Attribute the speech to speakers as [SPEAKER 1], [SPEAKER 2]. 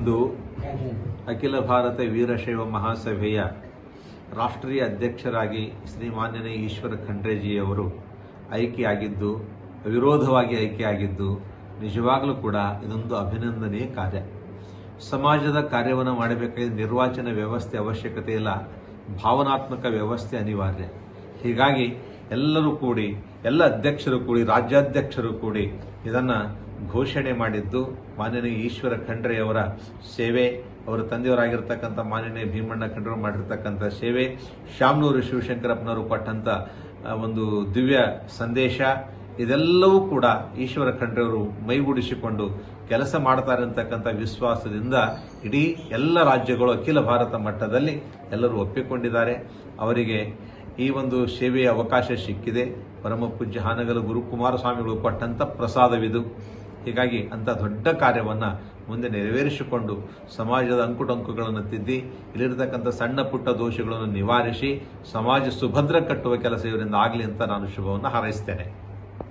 [SPEAKER 1] ಇಂದು ಅಖಿಲ ಭಾರತ ವೀರಶೈವ ಮಹಾಸಭೆಯ ರಾಷ್ಟ್ರೀಯ ಅಧ್ಯಕ್ಷರಾಗಿ ಶ್ರೀಮಾನ್ಯನೇ ಈಶ್ವರ ಖಂಡ್ರೆಜಿಯವರು ಆಯ್ಕೆಯಾಗಿದ್ದು ವಿರೋಧವಾಗಿ ಆಯ್ಕೆಯಾಗಿದ್ದು, ನಿಜವಾಗಲೂ ಕೂಡ ಇದೊಂದು ಅಭಿನಂದನೀಯ ಕಾರ್ಯ. ಸಮಾಜದ ಕಾರ್ಯವನ್ನು ಮಾಡಬೇಕಾದ ನಿರ್ವಾಚನ ವ್ಯವಸ್ಥೆ ಅವಶ್ಯಕತೆ ಇಲ್ಲ, ಭಾವನಾತ್ಮಕ ವ್ಯವಸ್ಥೆ ಅನಿವಾರ್ಯ. ಹೀಗಾಗಿ ಎಲ್ಲರೂ ಕೂಡಿ ಎಲ್ಲ ಅಧ್ಯಕ್ಷರು ಕೂಡಿ, ರಾಜ್ಯಾಧ್ಯಕ್ಷರು ಕೂಡಿ ಇದನ್ನ ಘೋಷಣೆ ಮಾಡಿದ್ದು ಮಾನ್ಯನೇ ಈಶ್ವರ ಖಂಡ್ರೆಯವರ ಸೇವೆ, ಅವರ ತಂದೆಯವರಾಗಿರ್ತಕ್ಕಂಥ ಮಾನ್ಯನೇ ಭೀಮಣ್ಣ ಖಂಡ್ರೆ ಮಾಡಿರ್ತಕ್ಕಂಥ ಸೇವೆ, ಶಾಮನೂರು ಶಿವಶಂಕರಪ್ಪನವರು ಕೊಟ್ಟಂತ ಒಂದು ದಿವ್ಯ ಸಂದೇಶ. ಇದೆಲ್ಲವೂ ಕೂಡ ಈಶ್ವರ ಖಂಡ್ರೆಯವರು ಮೈಗೂಡಿಸಿಕೊಂಡು ಕೆಲಸ ಮಾಡ್ತಾರೆ ಅಂತಕ್ಕಂಥ ವಿಶ್ವಾಸದಿಂದ ಇಡೀ ಎಲ್ಲ ರಾಜ್ಯಗಳು ಅಖಿಲ ಭಾರತ ಮಟ್ಟದಲ್ಲಿ ಎಲ್ಲರೂ ಒಪ್ಪಿಕೊಂಡಿದ್ದಾರೆ. ಅವರಿಗೆ ಈ ಒಂದು ಸೇವೆಯ ಅವಕಾಶ ಸಿಕ್ಕಿದೆ. ಪರಮ ಪೂಜ್ಯ ಹಾನಗಲು ಗುರುಕುಮಾರ ಸ್ವಾಮಿಗಳು ಕೊಟ್ಟಂಥ ಪ್ರಸಾದವಿದು. ಹೀಗಾಗಿ ಅಂತ ದೊಡ್ಡ ಕಾರ್ಯವನ್ನು ಮುಂದೆ ನೆರವೇರಿಸಿಕೊಂಡು ಸಮಾಜದ ಅಂಕುಟಂಕುಗಳನ್ನು ತಿದ್ದಿ, ಇಲ್ಲಿರತಕ್ಕಂಥ ಸಣ್ಣ ಪುಟ್ಟ ದೋಷಗಳನ್ನು ನಿವಾರಿಸಿ, ಸಮಾಜ ಸುಭದ್ರ ಕಟ್ಟುವ ಕೆಲಸ ಇವರಿಂದ ಆಗಲಿ ಅಂತ ನಾನು ಶುಭವನ್ನು ಹಾರೈಸ್ತೇನೆ.